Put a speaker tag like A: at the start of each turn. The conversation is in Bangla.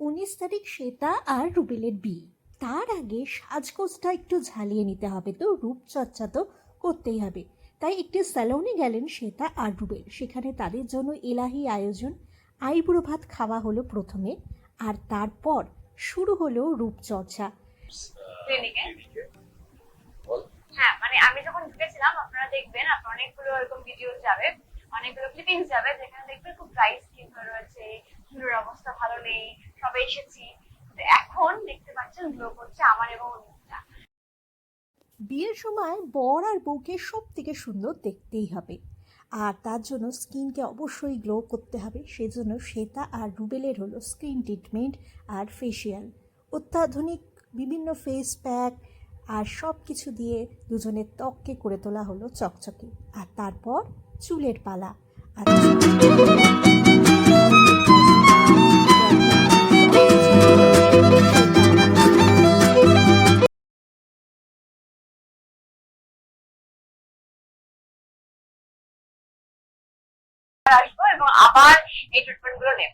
A: উনিশ তারিখ শ্বেতা আর রুবেলের বিয়ে। তার আগে সাজগোজটা একটু ঝালিয়ে নিতে হবে তো, রূপচর্চা তো করতেই হবে। তাই একটি স্যালনে গেলেন শ্বেতা আর রুবেল। সেখানে তাদের জন্য এলাহি আয়োজন। আইবুড়ো ভাত খাওয়া হলো প্রথমে, আর তারপর শুরু হলো রূপচর্চা।
B: হ্যাঁ মানে আমি যখন ঢুকেছিলাম, আপনারা দেখবেন ভিডিও যাবে, অনেকগুলো ক্লিপিংস যাবে, যেখানে দেখবেন খুব ড্রাই স্কিন হয়ে রয়েছে, চুলের অবস্থা ভালো নেই, সবে এসেছি। এখন দেখতে পাচ্ছেন গ্লো করছে আমার এবং
A: বিয়ের সময় বর আর বউকে সব থেকে সুন্দর দেখতেই হবে। আর তার জন্য স্কিনকে অবশ্যই গ্লো করতে হবে। সেজন্য শ্বেতা আর রুবেলের হলো স্কিন ট্রিটমেন্ট আর ফেসিয়াল অত্যাধুনিক বিভিন্ন ফেস প্যাক আর সব কিছু দিয়ে দুজনের ত্বককে করে তোলা হলো চকচকে। আর তারপর চুলের পালা। আর
B: আবার এই ট্রিটমেন্টগুলো নেব।